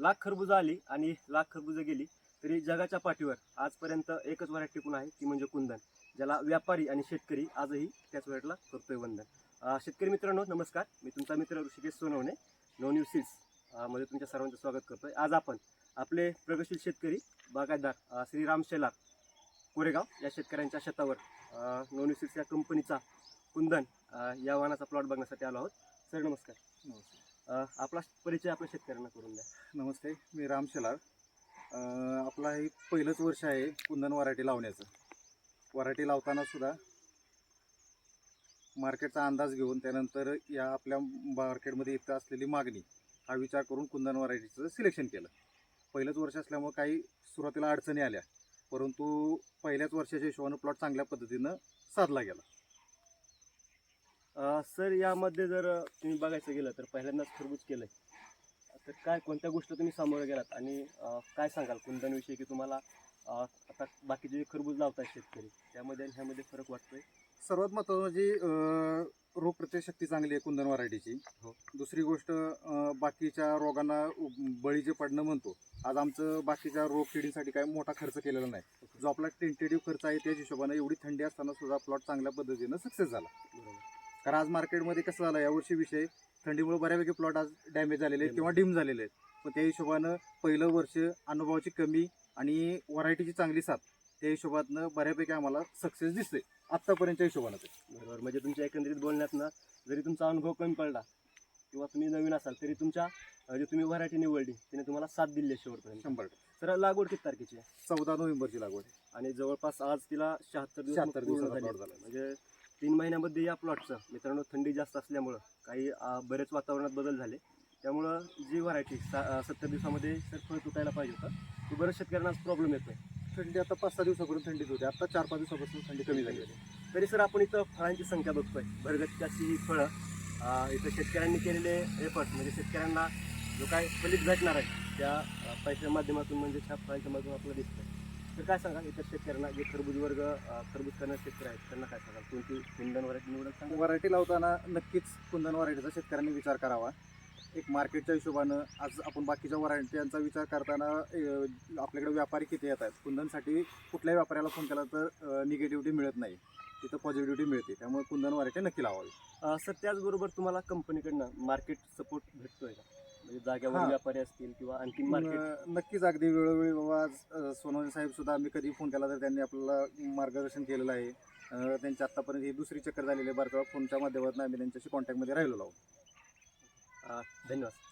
लाख खरबुजं आली आणि लाख खरबुजं गेली तरी जगाच्या पाठीवर आजपर्यंत एकच व्हरायटी टिकून आहे ती म्हणजे कुंदन ज्याला व्यापारी आणि शेतकरी आजही त्याच व्हरायटीला करतोय वंदन. शेतकरी मित्रांनो नमस्कार. मी तुमचा मित्र ऋषिकेश सोनवणे नो न्यूज सीड्समध्ये तुमच्या सर्वांचं स्वागत करतोय. आज आपण आपले प्रगतशील शेतकरी बागायतदार श्रीराम शेलार कोरेगाव या शेतकऱ्यांच्या शेतावर नो न्यूज सीड्स या कंपनीचा कुंदन या वाहनाचा प्लॉट बघण्यासाठी आलो आहोत. सर नमस्कार. नमस्कार. आपला परिचय आपल्या शेतकऱ्यांना करून द्या. नमस्ते मी राम शेलार. आपला हे पहिलंच वर्ष आहे कुंदन वराठी लावण्याचं. वराठी लावताना सुद्धा मार्केटचा अंदाज घेऊन त्यानंतर या आपल्या मार्केटमध्ये इथं असलेली मागणी हा विचार करून कुंदन वरायटीचं सिलेक्शन केलं. पहिलंच वर्ष असल्यामुळे काही सुरुवातीला अडचणी आल्या परंतु पहिल्याच वर्षाच्या हिशोबानं प्लॉट चांगल्या पद्धतीनं साधला गेला. सर यामध्ये जर तुम्ही बघायचं गेलं तर पहिल्यांदाच खरबूज केलंय. तर काय कोणत्या गोष्टी तुम्ही सामोरे गेलात? आणि काय सांगाल कुंदनविषयी की तुम्हाला आता बाकीचे जे खरबूज लावतात शेतकरी त्यामध्ये आणि ह्यामध्ये फरक वाटतोय? सर्वात महत्त्वाचं म्हणजे रोगप्रतिशक्ती चांगली आहे कुंदन वरायटीची. हो. दुसरी गोष्ट बाकीच्या रोगांना बळी जे पडणं म्हणतो आज आमचं बाकीच्या रोग किडींसाठी काय मोठा खर्च केलेला नाही. जो आपला टेंटेटिव्ह खर्च आहे त्याच हिशोबाने एवढी थंडी असताना सुद्धा प्लॉट चांगल्या पद्धतीनं सक्सेस झाला. कारण आज मार्केटमध्ये कसं झालं यावर्षी विषय थंडीमुळे बऱ्यापैकी प्लॉट आज डॅमेज झालेले आहेत किंवा डिम झालेले आहेत पण त्या हिशोबानं पहिलं वर्ष अनुभवाची कमी आणि व्हरायटीची चांगली साथ त्या हिशोबातनं बऱ्यापैकी आम्हाला सक्सेस दिसते आत्तापर्यंतच्या हिशोबानं ते बरोबर म्हणजे तुमच्या एकंदरीत बोलण्यात ना जरी तुमचा अनुभव कमी पडला किंवा तुम्ही नवीन असाल तरी तुमच्या जे तुम्ही व्हरायटी निवडली तिने तुम्हाला साथ दिली आहे शेवटपर्यंत शंभर. तर लागवड किती तारखेची आहे चौदा नोव्हेंबरची लागवड आहे. आणि जवळपास आज तिला शहात्तर दिवस 76 पूर्ण दिवसाचा झाले. plot झाला. म्हणजे तीन महिन्यामध्ये या प्लॉटचं मित्रांनो थंडी जास्त असल्यामुळं काही बरेच वातावरणात बदल झाले. त्यामुळं जी व्हरायटी सत्तर दिवसामध्ये सर फळ तुटायला पाहिजे होतं. तो बऱ्याच शेतकऱ्यांना प्रॉब्लेम येतोय. थंडी आता पाच सहा दिवसापर्यंत थंडीच होती. आता चार पाच दिवसापासून थंडी कमी झाली आहे तरी सर आपण इथं फळांची संख्या बघतोय. भरगतची अशी ही फळं इथं शेतकऱ्यांनी केलेले एफर्ट म्हणजे शेतकऱ्यांना जो काय फलित भेटणार आहे त्या पैशाच्या माध्यमातून म्हणजे त्या फळांच्या माध्यमातून आपल्याला दिसतंय. तर काय सांगा इतर शेतकऱ्यांना? जे खरबूज वर्ग अं, खरबूज करणारे शेतकरी आहेत त्यांना काय सांगाल? कोणती कुंदन व्हरायटी निवडत सांगा व्हरायटी लावताना नक्कीच कुंदन व्हरायटीचा शेतकऱ्यांनी विचार करावा. एक मार्केटच्या हिशोबानं आज आपण बाकीच्या व्हरायटीचा विचार करताना अं, आपल्याकडे व्यापारी किती येत आहेत? कुंदनसाठी कुठल्याही व्यापाऱ्याला फोन केला तर निगेटिव्हिटी मिळत नाही. तिथं पॉझिटिव्हिटी मिळते. त्यामुळे कुंदन व्हरायटी नक्की लावावी. अ, सर त्याचबरोबर तुम्हाला कंपनीकडनं मार्केट सपोर्ट भेटतोय का? म्हणजे जाग्यावर हा. व्यापारी असतील किंवा आणखी मार्केट न- नक्कीच अगदी वेळोवेळी बाबा अं, सोनवणे साहेब सुद्धा आम्ही कधी फोन केला तर त्यांनी आपल्याला मार्गदर्शन केलेलं आहे. अं, त्यांची आतापर्यंत ही दुसरी चक्कर झालेली आहे. बऱ्याच वेळा फोनच्या माध्यमातून आम्ही त्यांच्याशी कॉन्टॅक्टमध्ये राहिलो आहोत. धन्यवाद.